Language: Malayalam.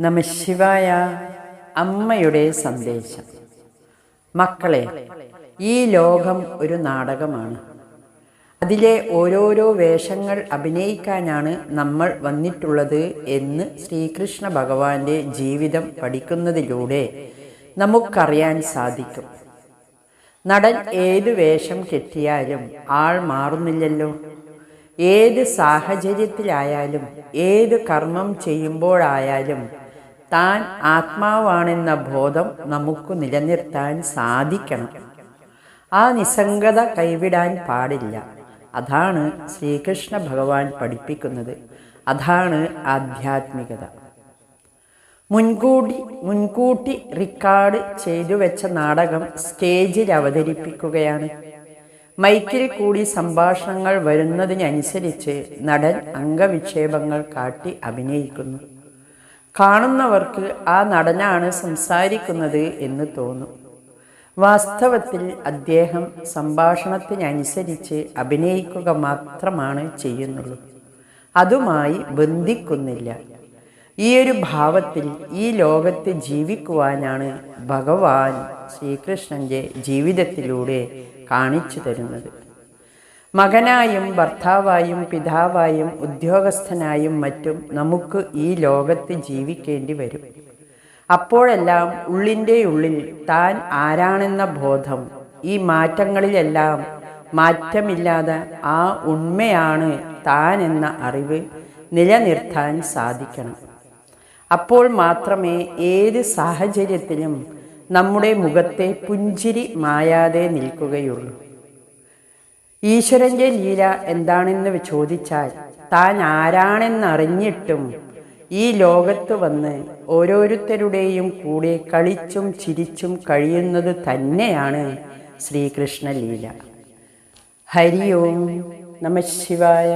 നമശിവായ അമ്മയുടെ സന്ദേശം. മക്കളെ ഈ ലോകം ഒരു നാടകമാണ്. അതിലെ ഓരോരോ വേഷങ്ങൾ അഭിനയിക്കാനാണ് നമ്മൾ വന്നിട്ടുള്ളത് എന്ന് ശ്രീകൃഷ്ണ ഭഗവാന്റെ ജീവിതം പഠിക്കുന്നതിലൂടെ നമുക്കറിയാൻ സാധിക്കും. നടൻ ഏത് വേഷം കെട്ടിയാലും ആൾ മാറുന്നില്ലല്ലോ. ഏത് സാഹചര്യത്തിലായാലും ഏത് കർമ്മം ചെയ്യുമ്പോഴായാലും താൻ ആത്മാവാണെന്ന ബോധം നമുക്ക് നിലനിർത്താൻ സാധിക്കണം. ആ നിസ്സംഗത കൈവിടാൻ പാടില്ല. അതാണ് ശ്രീകൃഷ്ണ ഭഗവാൻ പഠിപ്പിക്കുന്നത്. അതാണ് ആധ്യാത്മികത. മുൻകൂട്ടി മുൻകൂട്ടി റിക്കാർഡ് ചെയ്തു വെച്ച നാടകം സ്റ്റേജിൽ അവതരിപ്പിക്കുകയാണ്. മൈക്കിൽ കൂടി സംഭാഷണങ്ങൾ വരുന്നതിനനുസരിച്ച് നടൻ അംഗവിക്ഷേപങ്ങൾ കാട്ടി അഭിനയിക്കുന്നു. കാണുന്നവർക്ക് ആ നടനാണ് സംസാരിക്കുന്നത് എന്ന് തോന്നും. വാസ്തവത്തിൽ അദ്ദേഹം സംഭാഷണത്തിനനുസരിച്ച് അഭിനയിക്കുക മാത്രമാണ് ചെയ്യുന്നുള്ളൂ. അതുമായി ബന്ധിക്കുന്നില്ല. ഈ ഒരു ഭാവത്തിൽ ഈ ലോകത്ത് ജീവിക്കുവാനാണ് ഭഗവാൻ ശ്രീകൃഷ്ണന്റെ ജീവിതത്തിലൂടെ കാണിച്ചു തരുന്നത്. മകനായും ഭർത്താവായും പിതാവായും ഉദ്യോഗസ്ഥനായും മറ്റും നമുക്ക് ഈ ലോകത്ത് ജീവിക്കേണ്ടി വരും. അപ്പോഴെല്ലാം ഉള്ളിന്റെ ഉള്ളിൽ താൻ ആരാണെന്ന ബോധം ഈ മാറ്റങ്ങളിലെല്ലാം മാറ്റമില്ലാതെ ആ ഉണ്മയാണ് താൻ എന്ന അറിവ് നിലനിർത്താൻ സാധിക്കണം. അപ്പോൾ മാത്രമേ ഏത് സാഹചര്യത്തിലും നമ്മുടെ മുഖത്തെ പുഞ്ചിരി മായാതെ നിൽക്കുകയുള്ളൂ. ഈശ്വരന്റെ ലീല എന്താണെന്ന് ചോദിച്ചാൽ താൻ ആരാണെന്നറിഞ്ഞിട്ടും ഈ ലോകത്ത് വന്ന് ഓരോരുത്തരുടെയും കൂടെ കളിച്ചും ചിരിച്ചും കഴിയുന്നത് തന്നെയാണ് ശ്രീകൃഷ്ണ ലീല. ഹരി ഓം നമ ശിവായ.